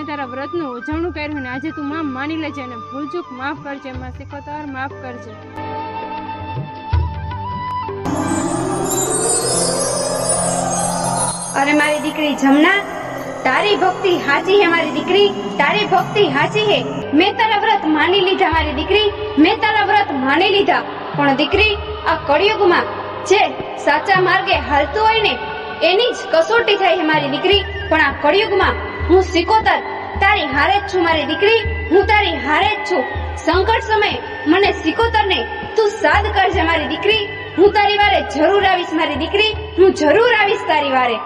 મેં તારા વ્રતનું ઉજવણું કર્યું ને આજે તું માં માની લેજે અને ભૂલચૂક માફ કરજે માં સિકોતર માફ કરજે. અરે મારી દીકરી જમના, તારી ભક્તિ હાચી હે મારી દીકરી, તારી ભક્તિ હાચી હે. મેં તારા વ્રત માની લીધા મારી દીકરી, મેં તારા વ્રત માની લીધા. પણ દીકરી, આ કળિયુગમાં જે સાચા માર્ગે હાલતું હોય ને, એની જ કસોટી થાય હે મારી દીકરી. પણ આ કળિયુગમાં હું સિકોતર, તારી હારે જ છું મારી દીકરી, હું તારી હારે જ છું. સંકટ સમયે મને સિકોતરને તું સાદ કરજે મારી દીકરી. હું તારી વારે જરૂર આવીશ મારી દીકરી, હું જરૂર આવીશ તારી વારે.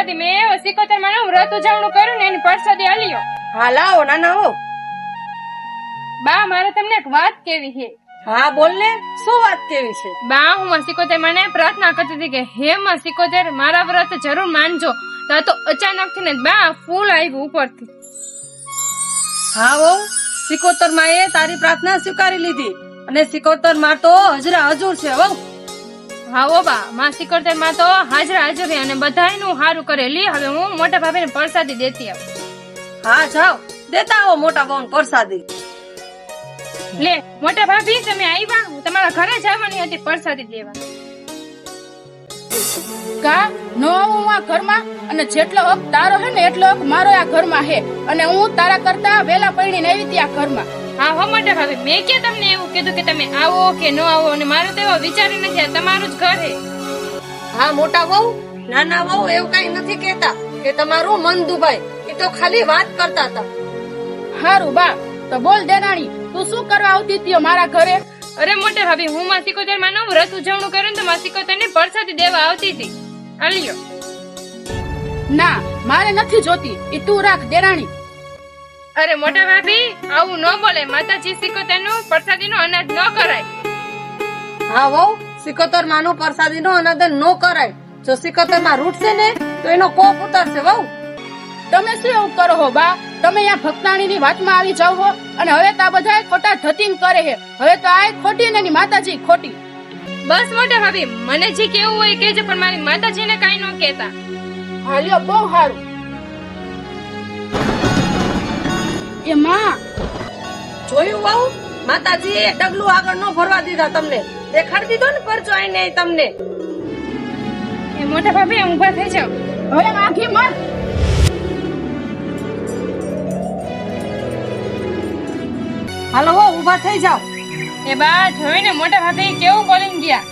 પરસાદી મેં સિકોતર માનું વ્રત ઉજવણું કર્યું ને એની પરસાદી હલ્યો. હા લાવો નાના હો. બા મારે તમને એક વાત કેવી છે? હા બોલ ને. શું વાત કેવી છે? બા હું માં સિકોતર મને પ્રાર્થના કરતી હતી કે હે માં સિકોતર મારા વ્રત જરૂર માનજો. તો તો અચાનકથી ને બા ફૂલ આવ્યું ઉપરથી. હા હો સિકોતર માએ તારી પ્રાર્થના સ્વીકારી લીધી. અને સિકોતરમાં તો હજરા હજુર છે હો હા ઓ બા માં સિકોતરમાં તો હાજરા હાજરી અને બધાયનું હારું કરે. લી હવે હું મોટા ભાભીને પરસાદી દેતી આવું. હા જાઓ. દેતા આવો મોટા બોન પ્રસાદી. લે મોટા ભાભી તમે આવ્યા હું તમારા ઘરે જવાની હતી પરસાદી દેવા. કા? નો હું આ ઘરમાં? અને જેટલો હક તારો હે ને એટલો હક મારો આ ઘરમાં હે. અને હું તારા કરતા વેલા પડીને આવી હતી આ ઘરમાં. હા હો મોટા ભાભી મેં કે તમને એવું કીધું કે તમે આવો કે ન આવો અને મારું તો એવો વિચાર નથી આ તમારું જ ઘર છે. હા મોટા વહુ? નાના વહુ એવું કઈ નથી કેતા કે તમારું મન દુભાય. એ તો ખાલી વાત કરતા હતા. હારું બા તો બોલ દેરાણી તું શું કરવા આવતી હતી મારા ઘરે? અરે મોટા ભાભી હું માસી કોતરમાં નવું વ્રત ઉજવણું કર્યું ને તો માસી કોતર ને પરસાદી દેવા આવતી હતી. આલ્યો ના મારે નથી જોતી. એ તું રાખ દેરાણી અરે મોટા ભાભી આવું ન બોલે. માતાજી સિકોતરનું પ્રસાદી નું અનાજ ન કરાય. હા વહુ સિકોતર માનું પ્રસાદી નો અનાદન ન કરાય. જો સિકોતરમાં રૂટશે ને તો એનો કોપ ઉતરશે વહુ. તમે શું એવું કરો હો બા? તમે અહીંયા ભક્તાણી ની વાતમાં આવી જાવ હો અને હવે તો આ બધા ખોટા ધતિંગ કરે હે હવે તો આ ખોટી ને એની માતાજી ખોટી. બસ મોટા ભાભી મને જે કેવું હોય કેજે પણ મારી માતાજીને કઈ ન કહેતા. હાલ્યો બહુ સારું. એ માં જોયું બહુ માતાજી એ ડગલું આગળ નો ભરવા દીધા તમને. દેખાડ દીધો ને પરચો આઈને તમને. એ મોટા ભાભી ઊભા થઈ જાવ હવે આખી મત હાલો હો ઊભા થઈ જાઓ. એ બા જોઈને મોટા ભાભી કેવું બોલીને ગયા?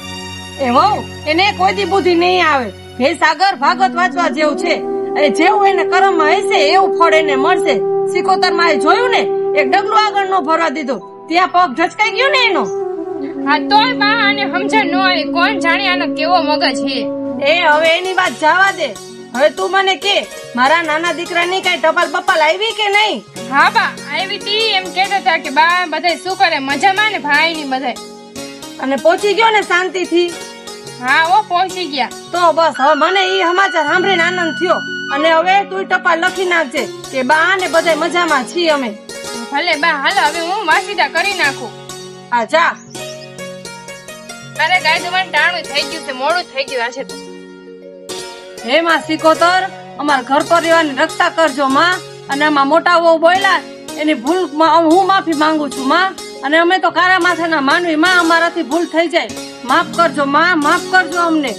એ વહુ એને કોઈ દી બુદ્ધિ નહીં આવે. હે સાગર ભાગવત વાંચવા જેવું છે. અને જેવું એને કર્મ હશે એવું ફળ એને મળશે. સિકોતરમાં જોયું ને એક ડગલું આગળ નો ભરવા દીધું. ત્યાં પગ ઢચકાઈ ગયો ને એનો. હા તોય બા આને સમજણ ન આવી કોણ જાણે આનો કેવો મગજ છે. એ હવે એની વાત જવા દે. હવે તું મને કે મારા નાના દીકરાની કઈ ટપાલ બપાલ આવી કે નહીં? હા બા આવી તી એમ કહેતા હતા કે બા બધાય શું કરે મજામાં ને ભાઈ ની બધાય? અને પહોંચી ગયો ને શાંતિથી. હા ઓ પહોંચી ગયા. તો બસ હવે મને એ સમાચાર સાંભળીને આનંદ થયો. અને હવે તું ટપાલ લખી નાખજે કે બા ને બધા મજામાં છીએ અમે. ભલે બા હાલ હવે હું વાસીદા કરી નાખું. હા જા. મારે ગાય દુવાન ટાણું થઈ ગયું છે મોડું થઈ ગયું છે તો. હે માં સિકોતર અમારા ઘર પરિવારની રક્ષા કરજો માં. અને આમાં મોટા વહુ બોલ્યા એની ભૂલ હું માફી માંગુ છું માં. અને અમે તો કારા માથાના માનવી માં. અમારાથી ભૂલ થઈ જાય. માફ કરજો માં માફ કરજો અમને.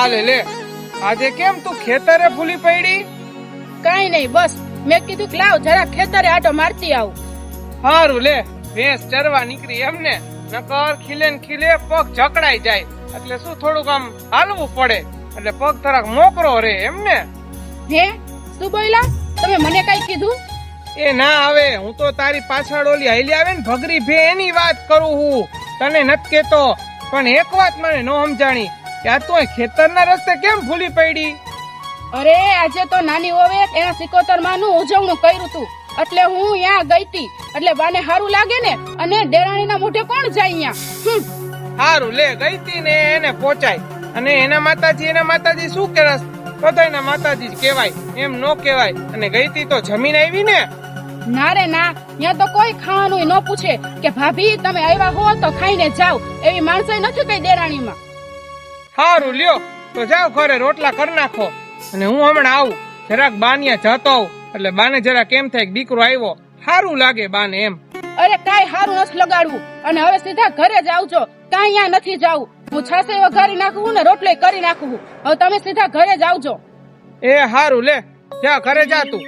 હાલે લે. આજે કેમ તું ખેતરે ફૂલી પડી? કઈ નહીં બસ. મેં કીધું કે લાવ જરા ખેતરે આટો મારતી આવું. હારું લે ભેંસ ચરવા નીકળી એમને. નકર ખીલે ને ખીલે પગ જકડાઈ જાય. એટલે શું થોડુંક આમ હાલવું પડે? એટલે પગ થોડાક મોકરો રે એમને. હે? શું બોલ્યા? તમે મને કઈ કીધું? એ ના આવે હું તો તારી પાછળ ઓલી હાલી આવે ને ભગરી ભે એની વાત કરું હું. તને નથી કેતો પણ એક વાત મને ન સમજાણી. કે તો ખેતરના રસ્તે કેમ ભૂલી પડી? અરે આજે તો નાની હોવે એના સિકોતરનું ઉજવણું કર્યું તું. એટલે હું ત્યાં ગઈ એટલે બાને સારું લાગે ને? અને ડેરાણીના મોઢે કોણ જાય અહીંયા. હારું લે ગઈ તી ને એને પહોંચાય. અને એના માતાજી એના માતાજી શું કરસ તો માતાજી જ કહેવાય. એમ નો કહેવાય. અને ગઈ તી તો જમીન આવી ને? ના રે ના. ત્યાં તો કોઈ ખાવાનું ન પૂછે કે ભાભી તમે આવ્યા હો તો ખાઈને જાઓ. એવી માણસો નથી કઈ દેરાણીમાં. હારું લ્યો. તો જાઓ ઘરે રોટલા કરી નાખો. અને હું હમણાં આવું. જરાક બાનિયા જતો આવું. એટલે બાને જરા કેમ થાય દીકરો આવ્યો. સારું લાગે બાને એમ. અરે કાઈ સારું નથી લગાડવું. અને હવે સીધા ઘરે જ આવજો. કાઈ અહીંયા નથી જાવું. હું છાસે વઘારી નાખું ને રોટલે કરી નાખું. હવે તમે સીધા ઘરે જ આવજો. એ સારું લે. જા ઘરે જા તું.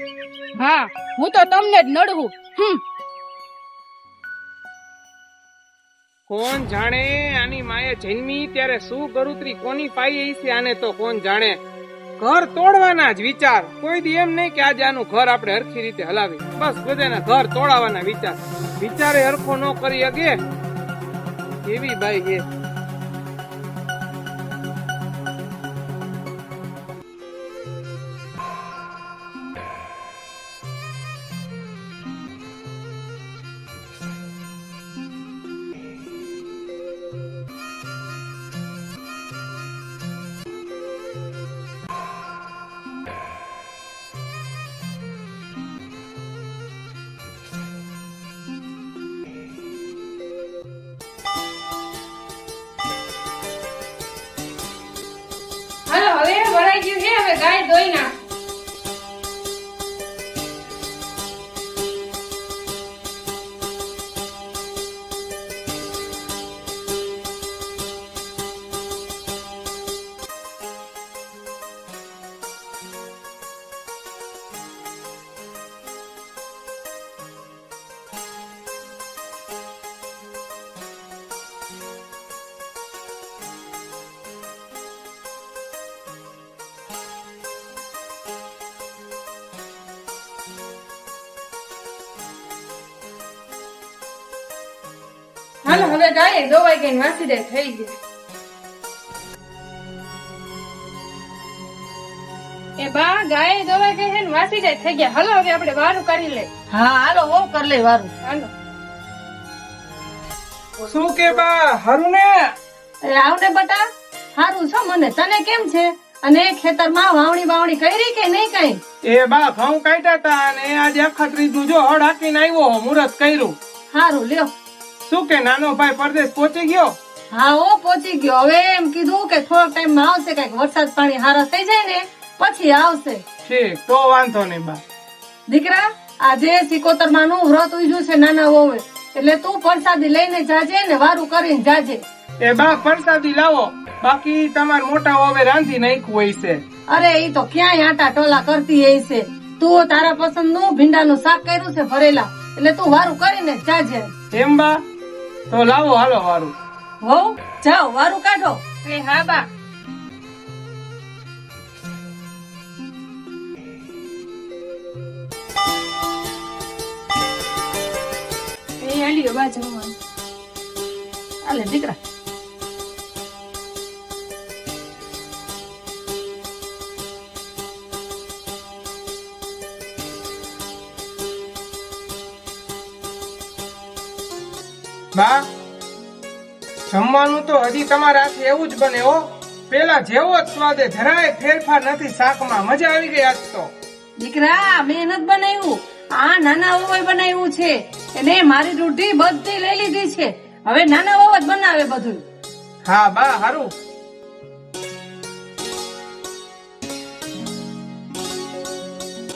હા હું તો તમને જ નડવું. હમ. કોણ જાણે આની માએ જન્મી, ત્યારે શું ગરુત્રી કોની પાઈ છે આને તો કોણ જાણે? ઘર તોડવાના જ વિચાર. કોઈ દી એમ નહીં કે આજે આનું ઘર આપણે હરખી રીતે હલાવી. બસ બધાના ઘર તોડાવવાના વિચાર. વિચારે હરખો ન કરી અગે એવી બાઈ છે હવે ભરાઈ ગયું છે હવે ગાય ધોઈ ગાય દોવાઈ ને વાસી દે થઈ ગઈ એ બા ગાય દોવાઈ થઈ ગયા. હાલો હવે આપણે વારું કરી લે. હા હાલો હો કર લે વારું. હાલો. શું કે બા હારું ને? એ આવને બટા સારું છો મને? તને કેમ છે? અને ખેતરમાં વાવણી વાવણી કરી કે નહીં કઈ? એ બા ઘઉં કાઢ્યા તા અને આજે આખા ત્રીજનું જો હળ હાકીને આવ્યો મુહૂર્ત કર્યું. સારું લ્યો. શું કે નાનો ભાઈ પરદેશ પહોંચી ગયો? હા ઓ પહોંચી ગયો. હવે એમ કીધું કે થોડોક ટાઈમમાં આવશે કંઈક વરસાદ પાણી હારા થઈ જાય ને પછી આવશે. ઠીક તો વાંધો નહીં બા. દીકરા આજે સિકોતરનું વ્રત ઉજ્યું છે નાના વોવે એટલે તું પરસાદી લઈને જાજે ને વારું કરીને જાજે. એ બા પરસાદી લાવો. બાકી તમાર મોટા હવે રાંધી નાખ્યું હોય છે. અરે એ તો ક્યાંય આટા ટોલા કરતી એ છે. તું તારા પસંદનું ભીંડાનું શાક કર્યું છે ભરેલા એટલે તું વારું કરીને જાજે. એમ બા? તો લાવો હાલો વારું. હો જાઓ વારું કાઢો. એ હા બા. એ હેલી બા જમવાનું. હાલે દીકરા. બા જમવાનું તો હજી તમારા હાથે એવું જ બને હો. પેલા જેવો જ સ્વાદે જરાય ફેરફાર નથી શાકમાં મજા આવી ગઈ આજ તો. દીકરા મહેનત બનાવ્યું. આ નાના વવાઈ બનાવ્યું છે. એને મારી રૂઢી બધી લઈ લીધી છે. હવે નાના વવા જ બનાવે બધું. હા બા હારું.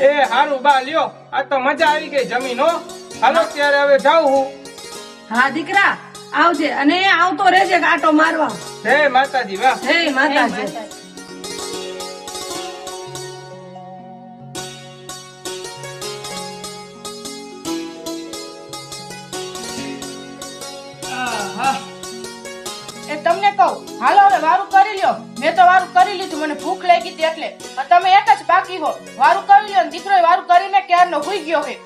એ હારું બા લ્યો. આ તો મજા આવી ગઈ જમીન હો. હાલો ત્યારે હવે જાઉં હું. હા દીકરા આવજે. અને આવતો રહેજે આટો મારવા. હે માતાજી વાહ. હે માતાજી. તમને કહું હાલો હવે વારું કરી લ્યો. મેં તો વારું કરી લીધું મને ભૂખ લાગી હતી એટલે. તમે એક જ બાકી હો. વારું કરી લ્યો દીકરો વારું કરીને ક્યારનો ભૂઈ ગયો હે?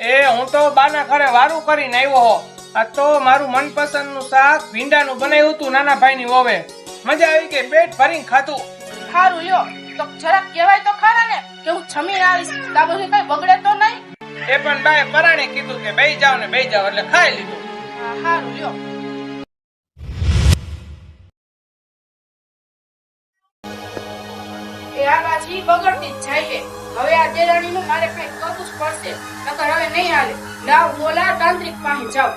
એ હું તો બાના ઘરે વારું કરીને આવ્યો હો. આ તો મારું મનપસંદનું શાક ભીંડાનું બનાવ્યું હતું નાના ભાઈની ઓવે મજા આવી કે પેટ ભરીને ખાધું. સારું લ્યો. તો જરાક કહેવાય તો ખરા ને કે હું છમીને આવીશ. તા પછી કઈ બગડે તો નહીં? એ પણ બાએ પરાણે કીધું કે બેહી જાવ ને બેહી જાવ એટલે ખાઈ લીધું. હા, સારું લ્યો. એ બગડતી જ જાય છે. હવે આ દેરાણીનું મારે કઈ કરવું જ પડશે. નકર હવે નહીં હાલે. લાવ બોલા તાંત્રિક પાસે જાવ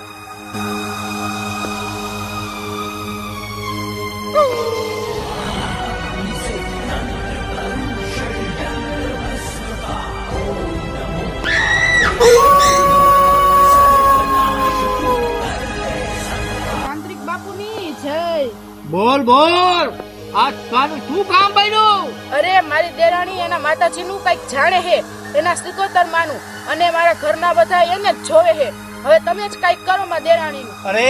બોલ બોલ. આ તારું શું કામ બન્યું? અરે મારી દેરાણી એના માતાજી નું કંઈક જાણે છે એના સિકોતર માનું અને મારા ઘરના બધા એને જ જોવે હે. હવે તમે જ કંઈક કરો માં દેરાણી અરે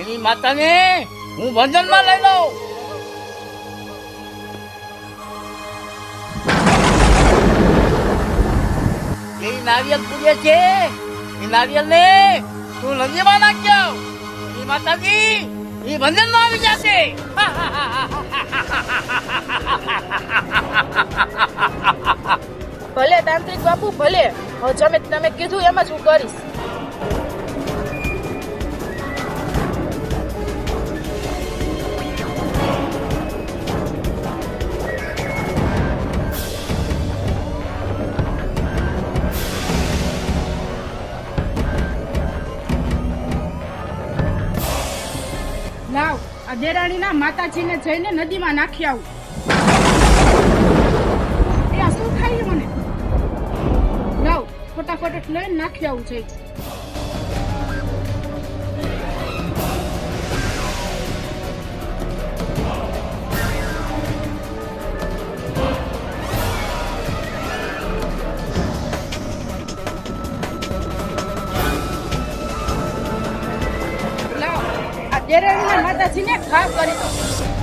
એની માતાને હું બંધનમાં લઈ લઉં. એ નારિયેલ પૂજે છે. એ નારિયેલ ને તું નદીમાં નાખજો. એ માતાજી, એ બંધનમાં આવી જશે. ભલે તાંત્રિક બાપુ, ભલે. હવે તમે કીધું, એમ જ હું કરીશ. દેરાણીના માતાજીને જઈને નદીમાં નાખી આવું. ત્યાં શું થાય મને? લાવ ફટાફટ લઈને નાખી આવું છે માતાજીને ખા કરી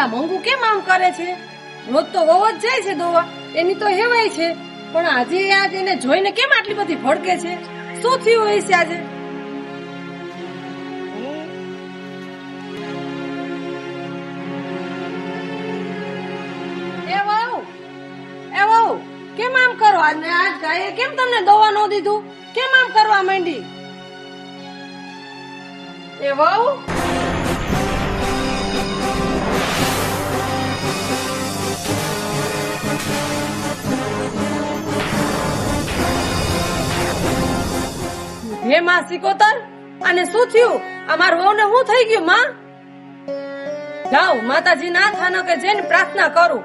આ મંગુ કેમ આમ કરે છે? રોજ તો વહુ જ જાય છે દોવા, એની તો હેવાય છે. પણ આજે આજ એને જોઈને કેમ આટલી બધી ભડકે છે? શું થયું હોય છે આજે કેમ આમ કરો? આજ આજ ગાયે કેમ તમને દવા ન દીધું? કેમ આમ કરવા માંડી? એ વહુ હે માં સિકોતર? અને શું થયું? અમાર વહુ ને શું થઈ ગયું, માં? જાઓ, માતાજી ના થાનો કે જઈને પ્રાર્થના કરું.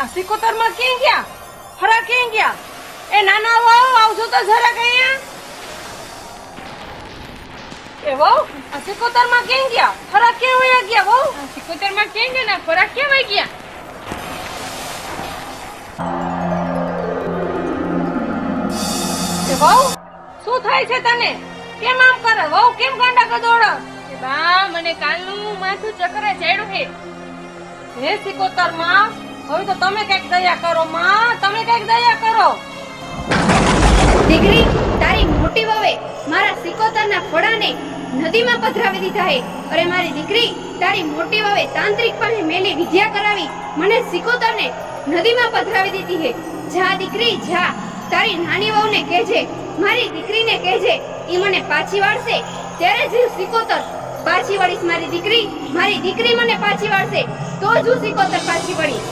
આ સિકોતરમાં ક્યાં ગયા? ફરા ક્યાં ગયા? એ નાના વહુ આવજો તો જરાક અહીંયા. એ વહુ, આ સિકોતરમાં કેમ ગયા? ખરા કેમ વયા ગયા, વહુ? સિકોતરમાં કેમ ગયા? કેમ વહી ગયા? વહુ, શું થાય છે તને? કેમ આમ કરે? વહુ કેમ ગાંડા કદોડો બા, મને કાલનું માથું ચક્કરે ચડ્યું છે. હે સિકોતરમાં, હવે તો તમે કંઈક દયા કરો, માં, તમે કંઈક દયા કરો. દીકરી, તારી મોટી વવે મારા સિકોતરના ફોડાને નદીમાં પધરાવી દીધા હે અરે મારી દીકરી, તારી મોટી વવે તાંત્રિક પાસે મેલી વિદ્યા કરાવી, મને સિકોતરને નદીમાં પધરાવી દીધી હે જા દીકરી, જા. તારી નાની વહુને કહેજે મારી દીકરીને કહેજે એ મને પાછી વાળશે. ત્યારે જ સિકોતર પાછી વળીશ મારી દીકરી મારી દીકરી મને પાછી વાળશે. તો જ હું સિકોતર પાછી વળીશ.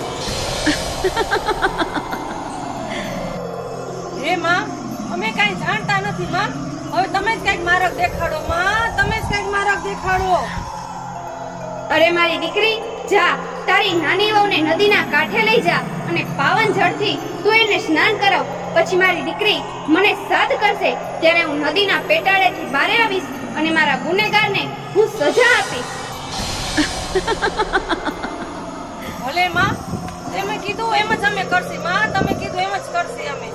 હે માં અમે કાઈ જાણતા નથી માં. હવે તમે જ કંઈક માર્ગ દેખાડો માં તમે જ કંઈક માર્ગ દેખાડો. અરે મારી દીકરી જા તારી નાની વહુને નદીના કાંઠે લઈ જા અને પાવન જળથી તું એને સ્નાન કરાવ. પછી મારી દીકરી મને સાદ કરશે ત્યારે હું નદીના પેટાળેથી બારે આવીશ અને મારા ગુનેગારને હું સજા આપીશ. ભલે માં તમે કીધું એમ જ અમે કરશે. માં તમે કીધું એમ જ કરશે અમે.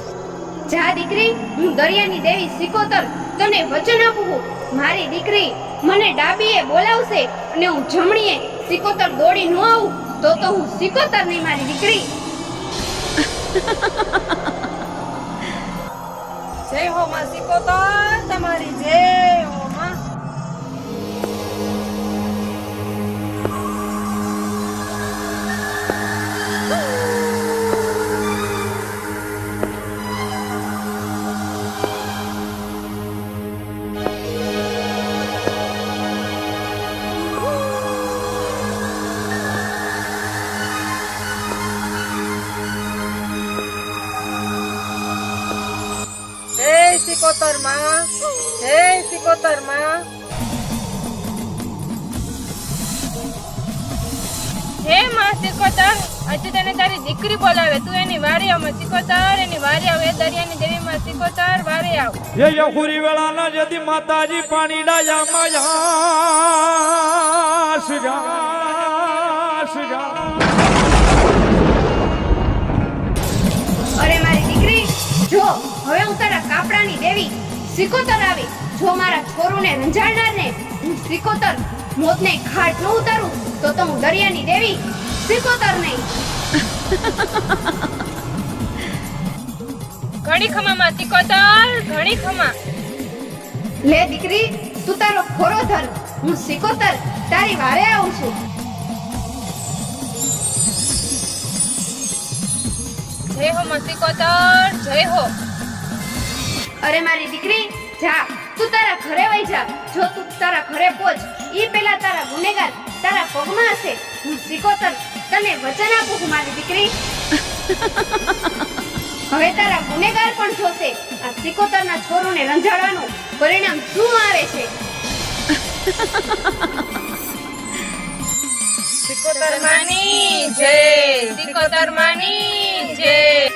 જા દીકરી હું દરિયાની દેવી સિકોતર તને વચન આપું મારી દીકરી મને ડાબીએ બોલાવશે અને હું જમણીએ સિકોતર દોડી ન આવું. તો તો હું સિકોતર નહીં મારી દીકરી. જય હો માં સિકોતર તમારી જય હો સિકોતરમાં હે સિકોતરમાં હે માં સિકોતર હજુ તને તારી દીકરી બોલાવે. તું એની વારી આવ સિકોતર એની વારી આવ. એ દરિયાની દેવી માં સિકોતર વારી આવ. હે યખુરી વેળા ના જદી માતાજી પાણી ડાયા માં યાસ યાસ અરે મારી દીકરી જો હવે હું તારા કાપડાની દેવી સિકોતર આવી. જો મારા છોરુને રંજાડનારને હું સિકોતર મોતને ઘાટ ન ઉતારું તો તો હું દરિયાની દેવી સિકોતર નહીં ઘણી ખમા માં સિકોતર ઘણી ખમા. લે દીકરી તું તારો ખોરો ધન હું સિકોતર તારી વારે આવું છું. જય હો માં જય હો. અરે મારી દીકરી, જા. તું તારા ઘરે વઈ જા. જો તું તારા ઘરે પહોંચ, ઈ પેલા તારા ગુનેગાર તારા પગમાં હશે. હું સિકોતર તને વચન આપું છું, મારી દીકરી. હવે તારા ગુનેગાર પણ જોશે. આ સિકોતરના છોરોને રંજાડવાનું પરિણામ શું આવે છે? સિકોતર માની, જય. સિકોતર માની, જય.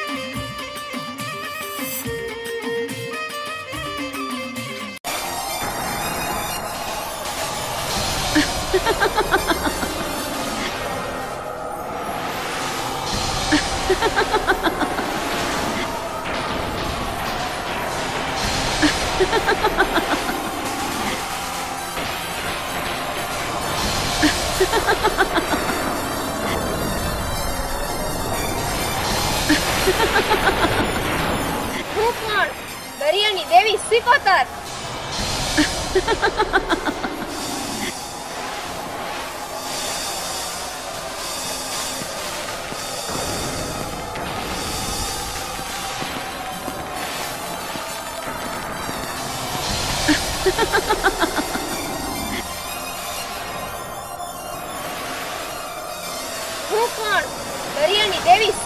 હું કોણ દરિયાની દેવી સિકોતર હું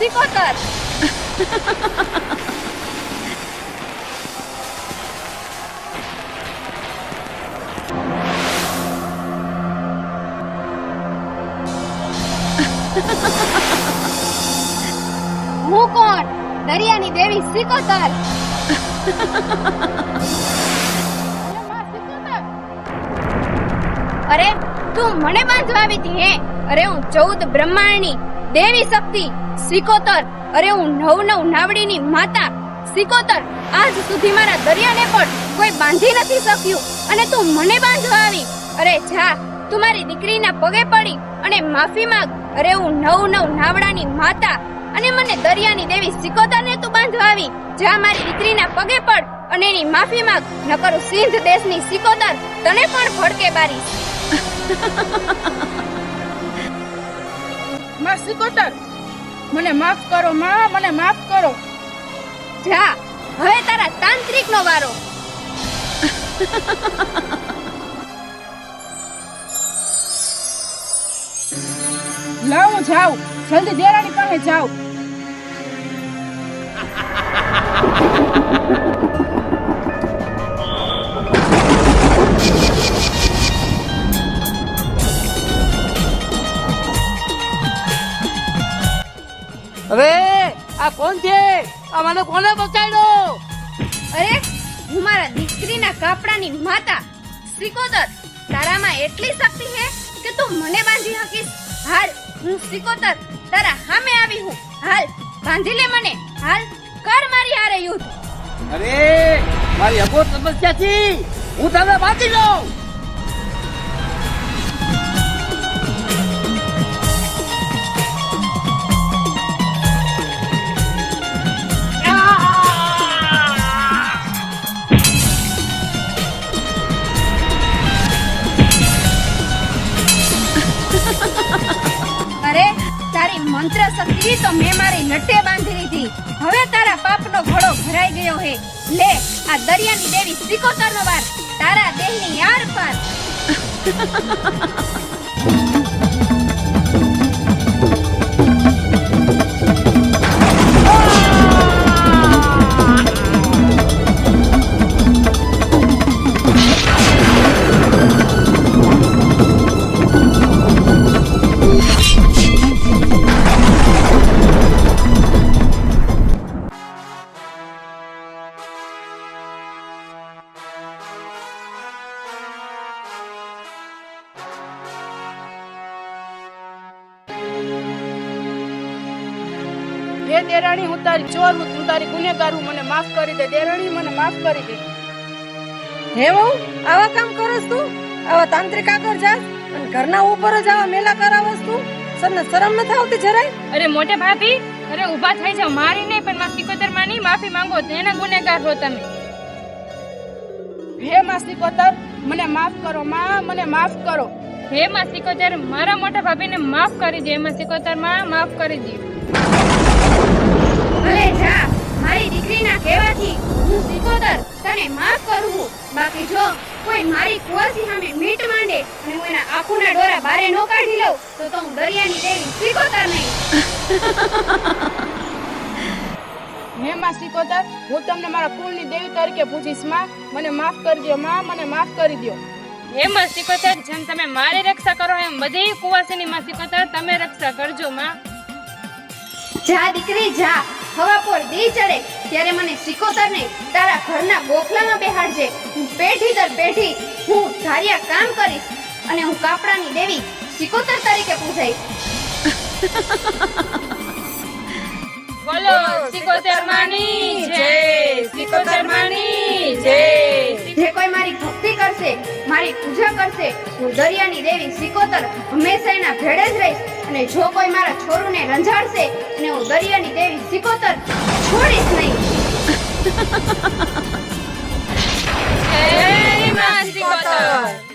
દેવી હું કોણ? દરિયાની દેવી સિકોતર. અરે, તું મને બાંધવા આવી હતી, હે? અરે, હું ચૌદ બ્રહ્માંડની દેવી શક્તિ સિકોતર. અરે હું નવ નવ નાવડીની માતા. સિકોતર, આજ સુધી મારા દરિયાને પણ કોઈ બાંધી નથી શક્યું. અને તું મને બાંધવા આવી. અરે જા, તું મારી દીકરીના પગે પડી અને માફી માંગ. અરે હું નવ નવ નાવડાની માતા અને મને દરિયાની દેવી સિકોતરને તું બાંધવા આવી. જા, મારી દીકરીના પગે પડ અને એની માફી માંગ. નકર સિંધ દેશની સિકોતર તને પણ ભડકે બારીશ. માં સિકોતર મને માફ કરો માં મને માફ કરો. જા, હવે તારા તાંત્રિકનો વારો. લાવ હું જાઉં જલ્દી દેરાણી પાસે જાઉં અરે આ કોણ છે? આ મને કોને બચાવ્યો? અરે હું મારા દીકરીના કાપડાની માતા. શ્રીકોદર તારામાં એટલી શક્તિ છે કે તું મને બાંધી શકીશ. હાલ હું શ્રીકોદર તારા સામે આવી હું. હાલ બાંધી લે મને. હાલ કર મારી હારે યુદ્ધ. અરે મારી અબોર સમસ્યા છે. હું તને બાંધી લઉં. તારી મંત્ર શક્તિ તો મેં મારી લટ્ટે બાંધી લીધી. હવે તારા પાપનો ઘડો ભરાઈ ગયો હે. લે, આ દરિયાની દેવી સિકોતરનો વાર. તારા દેહની યાર પાર. તું તારી ગુનેગાર હું મને માફ કરી દે. દેરાણી મને માફ કરી દે. હે વહુ આવા કામ કરસ તું? આવા તાંત્રિક આગળ જા અને ઘરના ઉપર જ આવા મેલા કરાવસ તું? સરને શરમ નથી આવતી જરાય? અરે મોટે ભાભી અરે ઊભા થઈ જાવ મારી નહીં પણ માં સિકોતર માની માફી માંગો એના ગુનેગાર હો તમે. હે માં સિકોતર મને માફ કરો માં મને માફ કરો. હે માં સિકોતર મારા મોટા ભાભીને માફ કરી દે. એમાં સિકોતરમાં માફ કરી દે. અરે જા. મારી દીકરીના કહેવાથી હું સિકોતર તને માફ કરું બાકી જો કોઈ મારી કુવાસી સામે મીટ માંડે અને હું એના આંખોના ડોરા બારે નો કાઢી લઉં તો તો હું દરિયાની દેવી સિકોતર નહીં. હે માં સિકોતર હું તમને મારા કુળની દેવી તરીકે પૂછીશમાં. મને માફ કરી દો માં. મને માફ કરી દો હે માં સિકોતર જેમ તમે મારી રક્ષા કરો એમ બધી કુવાસીની માં સિકોતર તમે રક્ષા કરજો માં. જા દીકરી જા. હવા પર દી ચડે ત્યારે મને સિકોતર ને તારા ઘરના ગોખલામાં બેહાડજે. હું પેઢી દર પેઢી હું ધાર્યા કામ કરીશ અને હું કાપડાની દેવી સિકોતર તરીકે પૂજાઈશ. બોલો સિકોતર માની જય સિકોતર માની જય. જે કોઈ મારી કરશે. મારી પૂજા કરશે. હું દરિયાની દેવી સિકોતર હંમેશા એના ભેડે જ રહીશ. અને જો કોઈ મારા છોરુને રંજાડશે અને હું દરિયાની દેવી સિકોતર છોડીશ નહીં. હે માં સિકોતર.